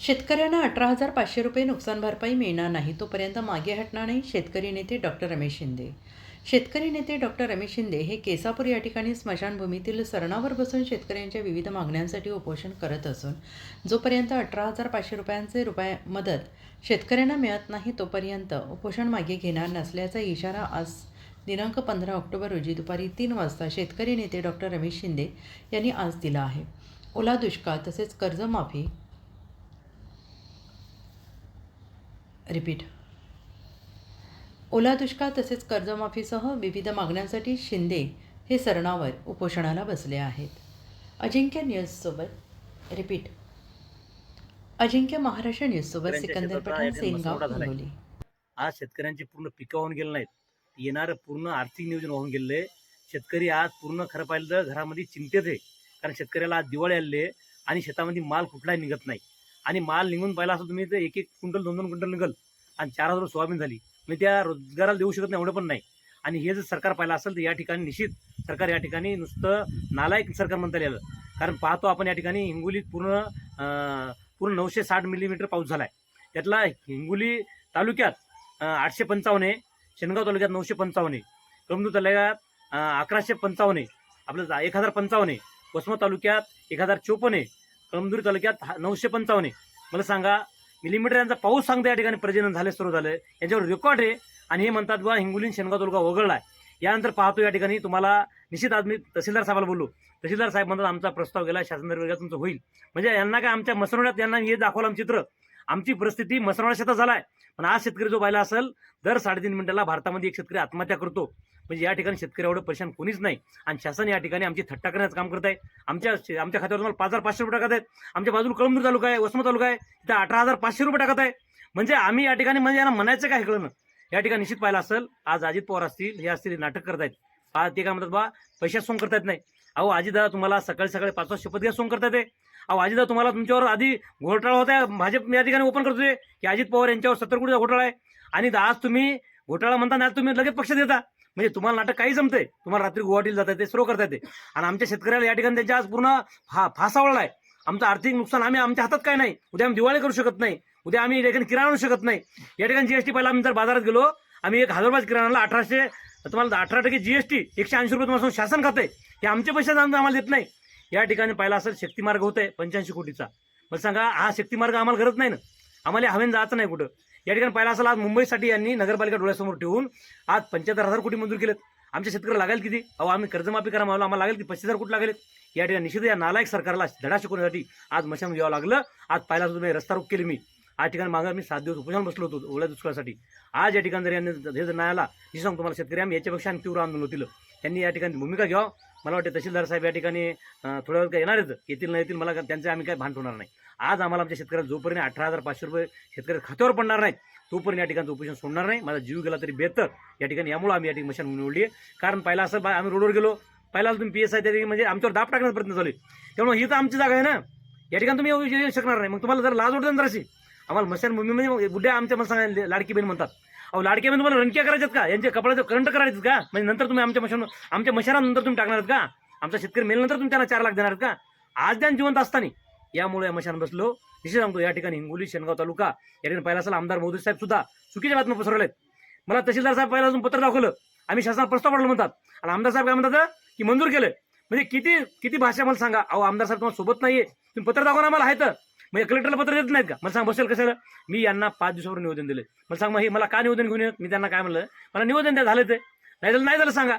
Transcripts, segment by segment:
शेतकऱ्यांना अठरा हजार पाचशे रुपये नुकसान भरपाई मिळणार नाही तोपर्यंत मागे हटणार नाही शेतकरी नेते डॉक्टर रमेश शिंदे. शेतकरी नेते डॉक्टर रमेश शिंदे हे केसापूर या ठिकाणी स्मशानभूमीतील सरणावर बसून शेतकऱ्यांच्या विविध मागण्यांसाठी उपोषण करत असून जोपर्यंत अठरा हजार पाचशे रुपयांचे रुपये मदत शेतकऱ्यांना मिळत नाही तोपर्यंत उपोषण मागे घेणार नसल्याचा इशारा आज दिनांक पंधरा ऑक्टोबर रोजी दुपारी तीन वाजता शेतकरी नेते डॉक्टर रमेश शिंदे यांनी आज दिला आहे. ओला दुष्काळ तसेच कर्जमाफी रिपीट ओला दुष्काळ तसेच कर्जमाफीसह विविध मागण्यांसाठी शिंदे हे सरणावर उपोषणाला बसले आहेत. अजिंक्य न्यूजसोबत रिपीट अजिंक्य महाराष्ट्र न्यूजसोबत सिकंदर पठाण याच्यात सेनगाव. हिंगोली. आज शेतकऱ्यांचे पूर्ण पिकं वाहून गेले नाहीत. येणारं पूर्ण आर्थिक नियोजन गेलेलं आहे शेतकरी आज पूर्ण खरं पाहिलं तर घरामध्ये चिंतेत आहे. कारण शेतकऱ्याला आज दिवाळी आलेली आहे आणि शेतामध्ये माल कुठलाही निघत नाही. आणि माल निघून पाहिला असं तुम्ही तर एक एक क्विंटल दोन दोन क्विंटल निघल आणि चार हजार सोयाबीन झाली. म्हणजे त्या रोजगाराला देऊ शकत नाही एवढं पण नाही. आणि हे जर सरकार पाहिलं असेल तर या ठिकाणी निश्चित सरकार या ठिकाणी नुसतं नालायक सरकार म्हणता येईल. कारण पाहतो आपण या ठिकाणी हिंगोलीत पूर्ण पूर्ण नऊशे साठ मिलीमीटर पाऊस झाला आहे त्यातला हिंगोली तालुक्यात आठशे पंचावन्न आहे शेनगाव तालुक्यात नऊशे पंचावन्न आहे. कमनूर तालुक्यात अकराशे पंचावन्न आहे. आपलं जा- एक हजार पंचावन्न आहे. वसमत तालुक्यात एक हजार चोपन्न आहे. कळमदुरी तालुक्यात हा- नऊशे पंचावन्न आहे. मला सांगा मिलीमीटर यांचा पाऊस सांगता या ठिकाणी प्रजनन झाले सुरू झालं. यांच्यावर रेकॉर्ड आहे. आणि हे म्हणतात बा हिंगोली शेणगाव शेनगाव तालुका वगळला आहे. यानंतर पाहतो या ठिकाणी तुम्हाला निश्चित आज मी तहसीलदार साहेबाला बोललो. तहसीलदार साहेब म्हणतात आमचा प्रस्ताव गेला शासन दरवर्गात तुमचं होईल. म्हणजे यांना काय आमच्या मसरवड्यात यांना हे दाखवलं आमचं चित्र. आमची परिस्थिती मसरवडा शेतात झालाय. पण आज शेतकरी जो पाहिला असेल दर साडेतीन मिनिटाला भारतामध्ये एक शेतकरी आत्महत्या करतो. म्हणजे या ठिकाणी शेतकरी एवढं परेशान कोणीच नाही. आणि शासन या ठिकाणी आमची थट्टा करण्याचं काम करत आहे. आमच्या आमच्या खात्यावर तुम्हाला पाच हजार पाचशे रुपये टाकत आहेत. आमच्या बाजूला कळमदूर तालुका आहे वसमत तालुका आहे. तिथे अठरा हजार पाचशे रुपये टाकत आहे. म्हणजे आम्ही या ठिकाणी म्हणजे यांना म्हणायचं काय कळणं या ठिकाणी निश्चित पाहिलं असेल आज अजित पवार असतील हे असतील नाटक करत आहेत ते काय म्हणतात बा? पैशात सोंग करता येत नाही. अहो अजितदादा तुम्हाला सकाळी सकाळी पाच वाजता शपथ घ्या सोंग करता येते अहो आजीदा तुम्हाला तुमच्यावर आधी घोटाळा होता भाजप या ठिकाणी ओपन करतोय की अजित पवार यांच्यावर सत्तर कोटीचा घोटाळा आहे. आणि आज तुम्ही घोटाळा म्हणता आज तुम्ही लगेच पक्ष देता. म्हणजे तुम्हाला नाटक काही जमतंय. तुम्हाला रात्री गुवाहाटीला जाता येते सर्व करता येते आणि आमच्या शेतकऱ्याला या ठिकाणी त्यांच्या आज पूर्ण फा फासावळला आहे. आमचं आर्थिक नुकसान आम्ही आमच्या हातात काय नाही. उद्या आम्ही दिवाळी करू शकत नाही. उद्या आम्ही या ठिकाणी किराणा आणू शकत नाही. या ठिकाणी जीएसटी पहिला आम्ही जर बाजारात गेलो आम्ही एक हजार रुपयाच किराणा आणला तर तुम्हाला अठरा टक्के जीएसटी एकशे ऐंशी रुपये तुम्हाला शासन खाते हे आमचे पैसे आम्हाला देत नाही. या ठिकाणी पाहिला असेल शक्तिमार्ग होत आहे पंच्याऐंशी कोटीचा. मग सांगा हा शक्तिमार्ग आम्हाला गरज नाही ना? आम्हाला हवेन जायचं नाही कुठं? या ठिकाणी पाहिला असेल आज मुंबईसाठी यांनी नगरपालिका डोळ्यासमोर ठेवून आज पंच्याहत्तर हजार कोटी मंजूर केलेत. आमच्या शेतकऱ्याला लागेल किती? अहो आम्ही कर्जमाफी करा मला आम्हाला लागेल की पस्तीस हजार कोटी लागेल या ठिकाणी निश्चित या नालायक सरकारला धडा शिकवण्यासाठी आज मशान यावं लागलं. आज पाहिला तुम्ही रस्ता रोक केली मी. आज ठिकाणी मागं मी सात दिवस उपोषण बसलो होतो ओल्या दुष्काळासाठी. आज या ठिकाणी जर यांनी हे जर नाही आला मी सांगतो तुम्हाला शेतकरी आम्ही याच्यापेक्षा आणि तीव्र आंदोलन होतील. त्यांनी या ठिकाणी भूमिका घ्यावं. मला वाटतं तहसीलदार साहेब या ठिकाणी थोड्या वेळ काय येणार येतील नाही येतील मला त्यांचं आम्ही काय भान ठेवणार नाही. आज आम्हाला आमच्या शेतकऱ्याला जोपर्यंत अठरा हजार पाचशे रुपये शेतकरी खात्यावर पडणार नाहीत तोपर्यंत या ठिकाणी उपोषण सोडणार नाही. माझा जीव गेला तरी बेहतर या ठिकाणी. यामुळे आम्ही या ठिकाणी मशान निवडली आहे. कारण पहिला असं बा- आम्ही रोडवर गेलो. पहिला तुम्ही पी एस आय त्या म्हणजे आमच्यावर दाब टाकण्याचा प्रयत्न झाले त्यामुळे ही तर आमची जागा आहे ना. या ठिकाणी तुम्ही येऊ येऊ शकणार नाही. मग तुम्हाला जर लाज वाटत जराशी आम्हाला मशान म्हणजे बुड्या आमच्या मला सांगा लाडकी बहीण म्हणतात. अहो लाडकी बहीण तुम्हाला रणक्या करायच्यात का? यांच्या कपड्याचं करंट करायचं का? म्हणजे नंतर तुम्ही आमच्या मशान आमच्या मशानानंतर तुम्ही टाकणार का? आमचा शेतकरी मेल्यानंतर तुम्ही त्यांना चार लाख देणार का? आज ज्ञान जिवंत असताना. यामुळे या मशान बसलो. निश्चित सांगतो या ठिकाणी हिंगोली शेनगाव तालुका या ठिकाणी पहिला असेल आमदार मोदी साहेब सुद्धा चुकीच्या बातम्या पसरवल्यात मला तहसीलदार साहेब पहिला अजून पत्र दाखवलं. आम्ही शासनाला प्रस्ताव पडलो म्हणतात. आणि आमदार साहेब काय म्हणतात की मंजूर केलं म्हणजे किती किती भाषा मला सांगा. अहो आमदार साहेब तुम्हाला सोबत नाहीये. तुम्ही पत्र दाखवा आम्हाला आहे तर. म्हणजे कलेक्टरला पत्र देत नाहीत का? मला सांग बसेल कसं मी यांना पाच दिवसावर निवेदन दिले मला सांग मग हे मला का निवेदन घेऊन येत? मी त्यांना काय म्हणलं? मला निवेदन द्या झालं ते. नाही झालं नाही झालं सांगा.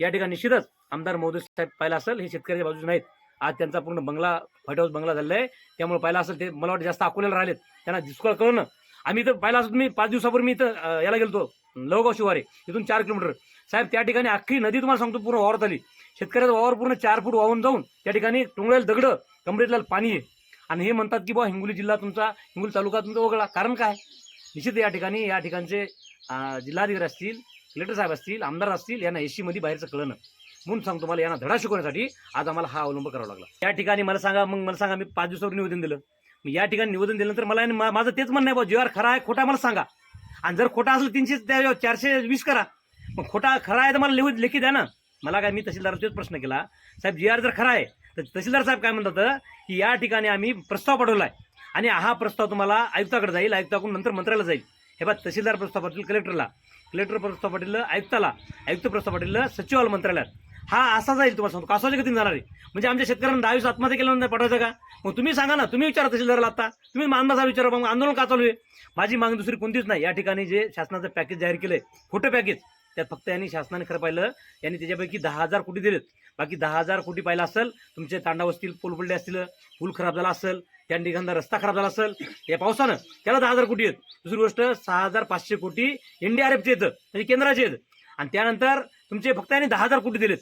या ठिकाणी निश्चितच आमदार मोदी साहेब पाहिला असेल हे शेतकऱ्याच्या बाजूच नाहीत. आज त्यांचा पूर्ण बंगला व्हाईट हाऊस बंगला झालेला आहे. त्यामुळे पाहिला असेल ते मला वाटतं जास्त अकोल्याला राहिलेत. त्यांना दुष्काळ कळणं आम्ही इथं पाहिला असं तुम्ही पाच दिवसापूर्वी मी इथं याला गेलो लवगाव शिवारे इथून चार किलोमीटर. साहेब त्या ठिकाणी अख्खी नदी तुम्हाला सांगतो पूर्ण वावरत आली शेतकऱ्याचा वावर पूर्ण चार फूट वाहून जाऊन त्या ठिकाणी टोंगळ्याला दगडं कमरेतला पाणी आहे. आणि हे म्हणतात की बुवा हिंगोली जिल्हा तुमचा हिंगोली तालुका तुमचा वगळा. कारण काय? निश्चित या ठिकाणी या ठिकाणचे जिल्हाधिकारी असतील कलेक्टर साहेब असतील आमदार असतील यांना एसी मध्ये बाहेरचं कळणं म्हणून सांगतो मला यांना धडा शिकवण्यासाठी आज आम्हाला हा अवलंब करावा लागला. या ठिकाणी मला सांगा मग मला सांगा मी पाच दिवसावर निवेदन दिलं. मी या ठिकाणी निवेदन दिल्यानंतर मला माझं तेच म्हणणं आहे बा जीवार खरा आहे खोटा मला सांगा. आणि जर खोटा असेल तीनशे त्या चारशे वीस करा. मग खोटा खरा आहे तर मला लिहू लेखी द्या ना. मला काय मी तहसीलदाराला तोच प्रश्न केला. साहेब जी आर जर खरा आहे तर तहसीलदार साहेब काय म्हणतात की या ठिकाणी आम्ही प्रस्ताव पाठवला आहे आणि हा प्रस्ताव तुम्हाला आयुक्ताकडे जाईल आयुक्ताकडून नंतर मंत्र्याला जाईल. हे बघ तहसीलदार प्रस्ताव पाटील कलेक्टरला. कलेक्टर प्रस्ताव पाटील आयुक्ताला आयुक्त प्रस्ताव पाटील सचिवालय मंत्रालयात. हा असा जाईल तुम्हाला सांगतो. कासवाच्या गतीने जाणार? आहे म्हणजे आमच्या शेतकऱ्यांना दहा दिवस आत्महत्या केल्यानंतर पाठवायचं का? मग तुम्ही सांगा ना तुम्ही विचारा तहसीलदाराला आता. तुम्ही मानबासा विचारा मग आंदोलन का चालू आहे? माझी मागणी दुसरी कोणतीच नाही. या ठिकाणी जे शासनाचं पॅकेज जाहीर केलं आहे खोटं पॅकेज त्यात फक्त यांनी शासनाने खरं पाहिलं यांनी त्याच्यापैकी दहा हजार कोटी दिलेत. बाकी दहा हजार कोटी पाहिलं असेल तुमचे तांडाव असतील पूल पडले असतील पूल खराब झाला असेल त्या ठिकाणी रस्ता खराब झाला असेल या पावसानं त्याला दहा हजार कोटी आहेत. दुसरी गोष्ट सहा हजार पाचशे कोटी एनडीआरएफचे येतं म्हणजे केंद्राचे आहेत. आणि त्यानंतर तुमचे फक्त यांनी दहा हजार कोटी दिलेत.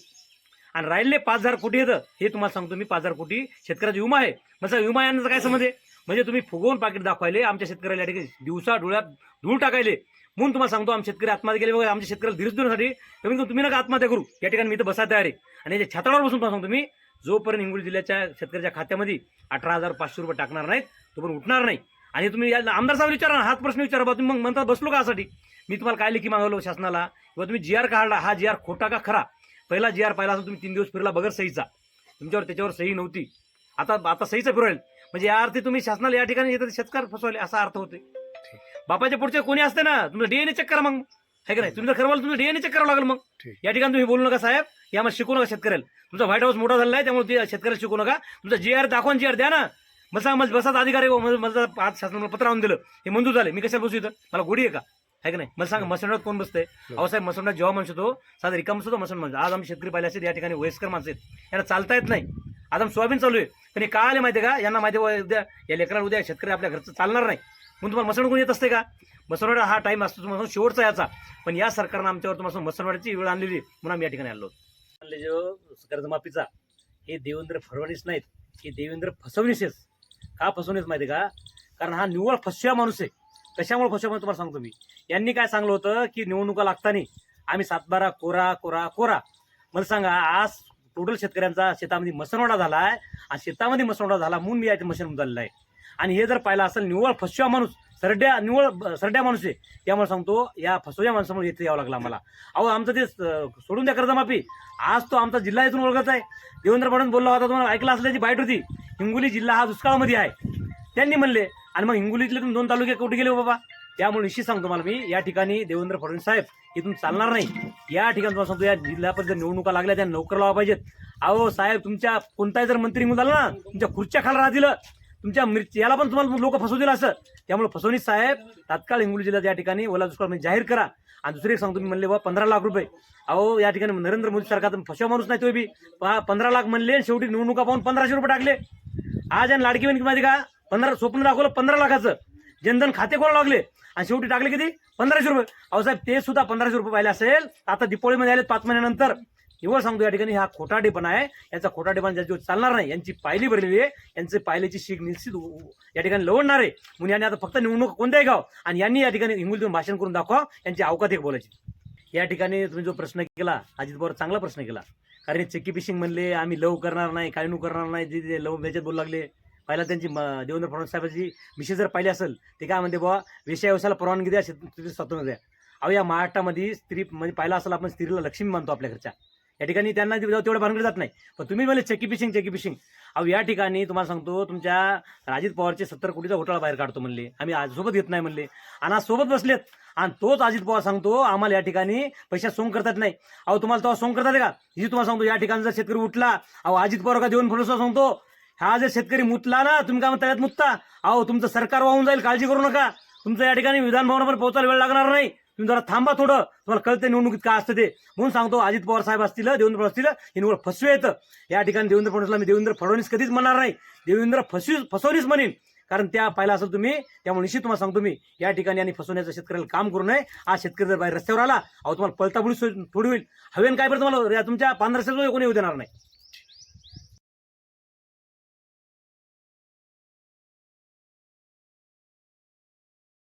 आणि राहिले पाच हजार कोटी येतं हे तुम्हाला सांगतो मी पाच हजार कोटी शेतकऱ्याचा विमा आहे. म्हणजे विमा यांचा काय समज आहे? म्हणजे तुम्ही फुगवून पाकिट दाखवायले आमच्या शेतकऱ्याला या ठिकाणी दिवसा डोळ्यात धूळ टाकायले. म्हणून तुम्हाला सांगतो आमचे शेतकरी आत्महत्या केले वगैरे आमच्या शेतकऱ्याला धीरच देण्यासाठी. कमी कमी तुम्ही नका आत्महत्या करू. या ठिकाणी मी तर बसा तयार आहे. आणि याच्या छात्रावर बसून तुम्हाला सांगतो मी जोपर्यंत हिंगोली जिल्ह्याच्या शेतकऱ्याच्या खात्यामध्ये अठरा हजार पाचशे रुपये टाकणार नाहीत तोपर्यंत उठणार नाही. आणि तुम्ही आमदार साहेब विचारा हाच प्रश्न विचारा बा तुम्ही मग म्हणता बसलो कासाठी मी तुम्हाला काय लेखी मागवलो शासनाला किंवा तुम्ही जी आर काढला हा जी आर खोटा का खरा? पहिला जी आर पाहिला असेल तुम्ही तीन दिवस फिरला बगर सहीचा. तुमच्यावर त्याच्यावर सही नव्हती. आता आता सहीचा फिरवेल म्हणजे या अर्थी तुम्ही शासनाला या ठिकाणी येतात शेतकरी फसवले असा अर्थ होते बापाच्या पुढचे कोणी असते ना तुमचं डीएनए चेक करा मग. है का नाही? तुम्ही जर खरं तुमचं डीएनए चेक करावं लागेल मग. ठीक. या ठिकाणी तुम्ही बोलू नका साहेब या मग शिकू नका शेतकऱ्याला. तुमचा व्हाईट हाऊस मोठा झाला आहे त्यामुळे ते शेतकऱ्याला शिकू नका. तुमचा जी आर दाखवा जी आर द्या ना. सांगा माझं बसाचा अधिकार आहे मला- मला आज शासनाला पत्र आणून दिलं. हे मंजूर झाले. मी कशाला बसू इथं? मला गोडी आहे का? है का नाही? मला सांगा मसंडात कोण बसतंय? अहो साहेब मसंडात जेव्हा म्हणतो साधा रिकाम सुद्धा मसंड म्हणतो आज आम्ही शेतकरी पाहिले असतील या ठिकाणी वयस्कर माणसं आहेत. यांना चालता येत नाही. आज आम्ही सोयाबीन चालू आहे. पण हे काय आले माहिती आहे का? यांना माहिती आहे, उद्या या लेकराला उद्या शेतकरी आपल्या घरचं चालणार नाही. म्हणून तुम्हाला मसंड कोण येत असते का? मसनवाडा हा टाईम असतो तुम्हाला शेवटचा याचा. पण या सरकारनं आमच्यावर तुम्हाला सांगतो मसनवाड्याची वेळ आणलेली आहे, म्हणून आम्ही या ठिकाणी आलो. जो कर्जमाफीचा हे देवेंद्र फडणवीस नाहीत. हे देवेंद्र फसवणीसेच का फसवणीस माहिती आहे का? कारण हा निव्वळ फसव्या माणूस आहे. कशामुळे फसव्या तुम्हाला सांगतो मी. यांनी काय सांगलं होतं की निवडणुका लागताना आम्ही सातबारा कोरा कोरा कोरा. मला सांगा आज टोटल शेतकऱ्यांचा शेतामध्ये मसनवाडा झाला आहे आणि शेतामध्ये मसनवाडा झाला म्हणून मी याचे मशीन झालेलं आहे. आणि हे जर पाहिलं असेल निव्वळ फसव्या माणूस सरड्या निव्वळ सरड्या माणूस आहे त्यामुळे सांगतो या फसव्या माणसामुळे इथे यावं लागलं आम्हाला. अहो आमचं ते सोडून द्या कर्जमाफी. आज तो आमचा जिल्हा इथून ओळखत आहे. देवेंद्र फडणवीस बोलला होता तुम्हाला ऐकला असल्याची बाईट होती. हिंगोली जिल्हा हा दुष्काळामध्ये आहे. त्यांनी म्हणले आणि मग हिंगोलीतले तुम्ही दोन तालुके कुठे गेले हो बाबा? त्यामुळे निश्चित सांगतो मला मी या ठिकाणी देवेंद्र फडणवीस साहेब इथून चालणार नाही. या ठिकाणी तुम्हाला सांगतो या जिल्हा परिषद निवडणुका लागल्या त्या नोकर लावा पाहिजेत. अहो साहेब तुमच्या कोणताही जर मंत्री निघून झाला ना तुमच्या खुर्च्या खाली राहतील. तुमच्या मिरची याला पण तुम्हाला लोक फसवतील असं. त्यामुळे फसवणी साहेब तात्काळ हिंगोली जिल्ह्यात या ठिकाणी ओला दुष्काळ म्हणजे जाहीर करा. आणि दुसरी एक सांगतो मी म्हणले बाबा पंधरा लाख रुपये. अहो या ठिकाणी नरेंद्र मोदी सरकार फसवा माणूस नाही तो बी. पंधरा लाख म्हणले आणि शेवटी निवडणुका पाहून पंधराशे रुपये टाकले. आज आणि लाडकी बहिणी माहिती का? पंधरा स्वप्न दाखवलं पंधरा लाखाचं. जनधन खाते खोला लागले? आणि शेवटी टाकले किती? पंधराशे रुपये. अहो साहेब ते सुद्धा पंधराशे रुपये पाहिले असेल. आता दिपोळीमध्ये आले पाच महिन्यानंतर. निवड सांगतो या ठिकाणी हा खोटाडेपणा आहे. याचा खोटाडेपणा ज्याच्यावर चालणार नाही यांची पायली भरलेली आहे. यांची पायलीची शीख निश्चित या ठिकाणी लवडणार आहे. म्हणून यांनी आता फक्त निवडणूक कोणत्याही गाव? आणि यांनी या ठिकाणी हिंगोलीतून भाषण करून दाखवा यांची अवकात एक बोलायची. या ठिकाणी तुम्ही जो प्रश्न केला अजित पवार चांगला प्रश्न केला. कारण हे चक्की म्हणले आम्ही लव करणार नाही काय नु करणार नाही जे जे लव याच्यात बोलू लागले. पहिला त्यांची देवेंद्र फडणवीस साहेबांची विषय जर पाहिली असेल ते काय म्हणते बाबा विषय व्यवसायाला परवानगी द्या शेत स्वतंत्र द्या. अहो या महाराष्ट्रामध्ये स्त्री म्हणजे पाहिला असेल आपण स्त्रीला लक्ष्मी मानतो आपल्या घरच्या. या ठिकाणी त्यांना तेवढं तेवढं भानगड जात नाही. पण तुम्ही म्हणले चेकी फिशिंग चेकी फिशिंग अहो या ठिकाणी तुम्हाला सांगतो तुमच्या अजित पवारचे सत्तर कोटीचा घोटाळा बाहेर काढतो म्हणले. आम्ही आज सोबत घेत नाही म्हणले. आणि आज सोबत बसलेत. आणि तोच अजित पवार सांगतो आम्हाला या ठिकाणी पैसा सोंग करतात नाही. अहो तुम्हाला तेव्हा सोंग करतात का? जी तुम्हाला सांगतो या ठिकाणी जर शेतकरी उठला अहो अजित पवार का देऊन फडणवीस सांगतो? हा जर शेतकरी मुतला ना तुम्ही काय म्हणता त्यात मुतता? अहो तुमचं सरकार वाहून जाईल काळजी करू नका. तुमचं या ठिकाणी विधानभवनावर पोहोचायला वेळ लागणार नाही. तुम्ही जरा थांबा थोडं. तुम्हाला कळतं निवडणुकीत काय असतं ते. म्हणून सांगतो अजित पवार साहेब असतील देवेंद्र फडणवीस असतील हे निवड फसवे येतं या ठिकाणी देवेंद्र फडणवीसला मी देवेंद्र फडणवीस कधीच म्हणणार नाही. देवेंद्र फसवी फसवणीच म्हणेन. कारण त्या पाहिला असेल तुम्ही त्यामुळे निश्चित तुम्हाला सांगतो मी या ठिकाणी आणि फसवण्याचं शेतकऱ्याला काम करू नये. आज शेतकरी जर बाहेर रस्त्यावर आला अहो तुम्हाला पळताबुडी थोडी होईल. हवेन काय बरं तुम्हाला? तुमच्या पांढऱ्या कोणी येऊ देणार नाही.